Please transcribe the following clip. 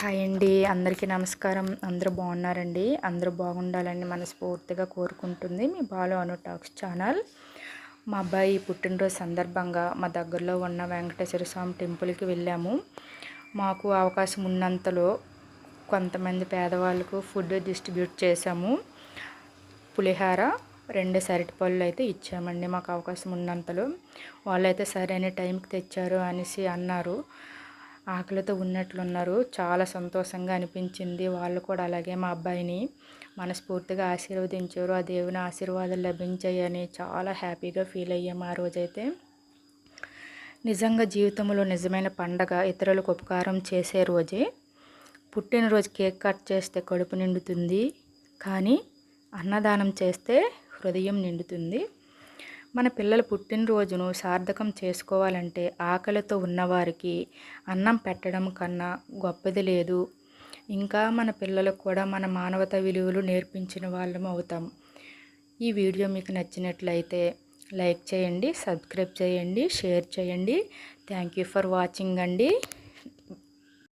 Hi అండి. అందరికీ నమస్కారం. అందరూ బాగున్నారండి? అందరూ బాగుండాలని మనస్ఫూర్తిగా కోరుకుంటుంది మీ బాలు అను టాక్స్ ఛానల్. మా అబ్బాయి పుట్టినరోజు సందర్భంగా మా దగ్గరలో ఉన్న వెంకటేశ్వర స్వామి టెంపుల్కి వెళ్ళాము. మాకు అవకాశం ఉన్నంతలో కొంతమంది పేదవాళ్ళకు ఫుడ్ డిస్ట్రిబ్యూట్ చేశాము. పులిహార రెండు సరిటి పళ్ళు అయితే ఇచ్చామండి మాకు అవకాశం ఉన్నంతలో. వాళ్ళైతే సరైన టైంకి తెచ్చారు అనేసి అన్నారు. ఆకలితో ఉన్నట్లున్నారు. చాలా సంతోషంగా అనిపించింది. వాళ్ళు కూడా అలాగే మా అబ్బాయిని మనస్ఫూర్తిగా ఆశీర్వదించారు. ఆ దేవుని ఆశీర్వాదాలు లభించాయని చాలా హ్యాపీగా ఫీల్ అయ్యాము ఆ రోజైతే. నిజంగా జీవితంలో నిజమైన పండగ ఇతరులకు ఉపకారం చేసే రోజే. పుట్టినరోజు కేక్ కట్ చేస్తే కడుపు నిండుతుంది. కానీ అన్నదానం చేస్తే హృదయం నిండుతుంది. మన పిల్లల పుట్టినరోజును సార్థకం చేసుకోవాలంటే ఆకలితో ఉన్నవారికి అన్నం పెట్టడం కన్నా గొప్పది లేదు. ఇంకా మన పిల్లలకు కూడా మన మానవత విలువలు నేర్పించిన వాళ్ళం అవుతాం. ఈ వీడియో మీకు నచ్చినట్లయితే లైక్ చేయండి సబ్స్క్రైబ్ చేయండి షేర్ చేయండి. థ్యాంక్ యూ ఫర్ వాచింగ్ అండి.